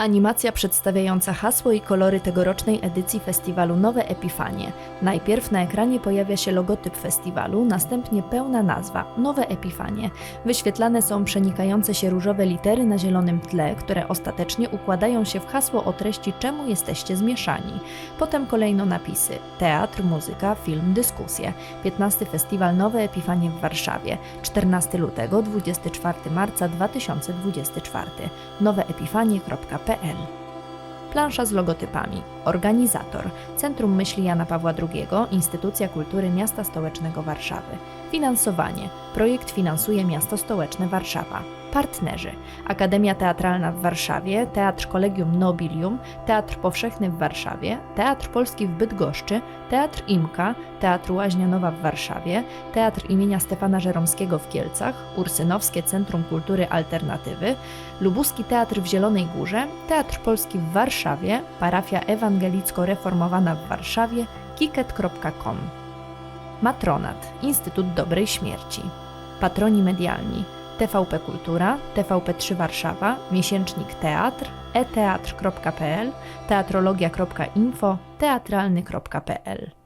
Animacja przedstawiająca hasło i kolory tegorocznej edycji festiwalu Nowe Epifanie. Najpierw na ekranie pojawia się logotyp festiwalu, następnie pełna nazwa Nowe Epifanie. Wyświetlane są przenikające się różowe litery na zielonym tle, które ostatecznie układają się w hasło o treści Czemu jesteście zmieszani. Potem kolejno napisy Teatr, muzyka, film, dyskusje. 15 Festiwal Nowe Epifanie w Warszawie. 14 lutego, 24 marca 2024. noweepifanie.pl Plansza z logotypami. Organizator. Centrum Myśli Jana Pawła II, Instytucja Kultury Miasta Stołecznego Warszawy. Finansowanie. Projekt finansuje Miasto Stołeczne Warszawa. Partnerzy. Akademia Teatralna w Warszawie, Teatr Kolegium Nobilium, Teatr Powszechny w Warszawie, Teatr Polski w Bydgoszczy, Teatr Imka, Teatr Łaźnia Nowa w Warszawie, Teatr imienia Stefana Żeromskiego w Kielcach, Ursynowskie Centrum Kultury Alternatywy, Lubuski Teatr w Zielonej Górze, Teatr Polski w Warszawie, Parafia Ewangelicko-Reformowana w Warszawie, kiket.com. Matronat, Instytut Dobrej Śmierci. Patroni medialni TVP Kultura, TVP3 Warszawa, Miesięcznik Teatr, eteatr.pl, teatrologia.info, teatralny.pl.